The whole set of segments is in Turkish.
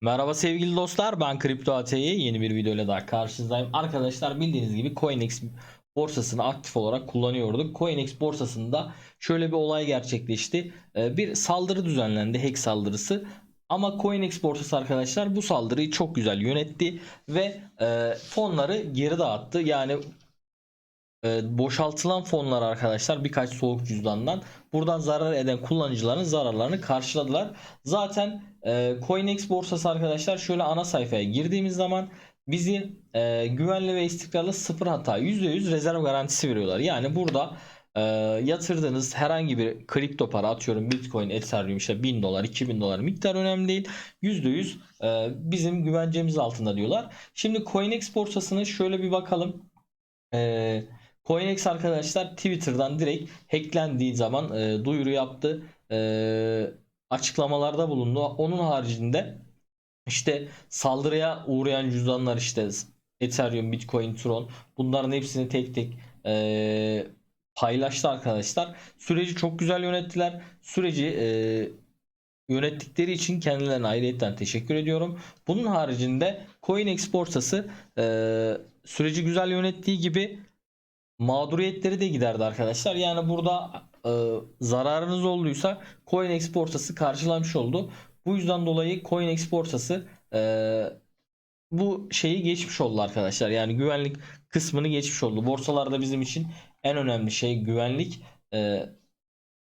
Merhaba sevgili dostlar ben Kripto AT'yi yeni bir videoyla daha karşınızdayım. Arkadaşlar bildiğiniz gibi CoinEx borsasını aktif olarak kullanıyorduk. CoinEx borsasında şöyle bir olay gerçekleşti. Ee, Bir saldırı düzenlendi hack saldırısı. Ama CoinEx borsası arkadaşlar bu saldırıyı çok güzel yönetti ve e, fonları geri dağıttı. Yani boşaltılan fonlar arkadaşlar birkaç soğuk cüzdandan buradan zarar eden kullanıcıların zararlarını karşıladılar. Zaten e, CoinEx borsası arkadaşlar şöyle ana sayfaya girdiğimiz zaman bizi e, güvenli ve istikrarlı sıfır hata %100 rezerv garantisi veriyorlar. Yani burada e, yatırdığınız herhangi bir kripto para atıyorum Bitcoin, Ethereum işte 1000 dolar, 2000 dolar miktar önemli değil. %100 e, bizim güvencemiz altında diyorlar. Şimdi CoinEx borsasını şöyle bir bakalım. E, CoinEx arkadaşlar Twitter'dan direkt hacklendiği zaman e, duyuru yaptı. E, açıklamalarda bulundu. Onun haricinde işte saldırıya uğrayan cüzdanlar işte Ethereum, Bitcoin, Tron bunların hepsini tek tek e, paylaştı arkadaşlar. Süreci çok güzel yönettiler. Süreci e, yönettikleri için kendilerine ayrıyetten teşekkür ediyorum. Bunun haricinde CoinEx borsası e, süreci güzel yönettiği gibi mağduriyetleri de giderdi arkadaşlar. Yani burada e, zararınız olduysa CoinEx borsası karşılamış oldu. Bu yüzden dolayı CoinEx borsası e, bu şeyi geçmiş oldu arkadaşlar. Yani güvenlik kısmını geçmiş oldu. Borsalarda bizim için en önemli şey güvenlik. E,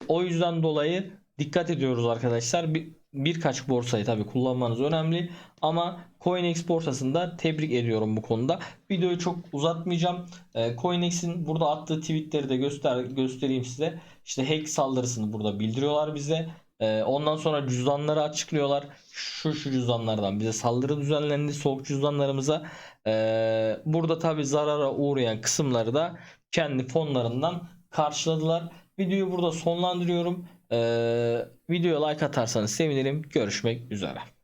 o yüzden dolayı dikkat ediyoruz arkadaşlar. Bir, birkaç borsayı tabi kullanmanız önemli. Ama CoinEx borsasında tebrik ediyorum bu konuda. Videoyu çok uzatmayacağım. Ee, CoinEx'in burada attığı tweetleri de göster göstereyim size. İşte hack saldırısını burada bildiriyorlar bize. Ee, ondan sonra cüzdanları açıklıyorlar. Şu şu cüzdanlardan bize saldırı düzenlendi soğuk cüzdanlarımıza. Ee, burada tabi zarara uğrayan kısımları da kendi fonlarından karşıladılar. Videoyu burada sonlandırıyorum. Ee, videoya like atarsanız sevinirim. Görüşmek üzere.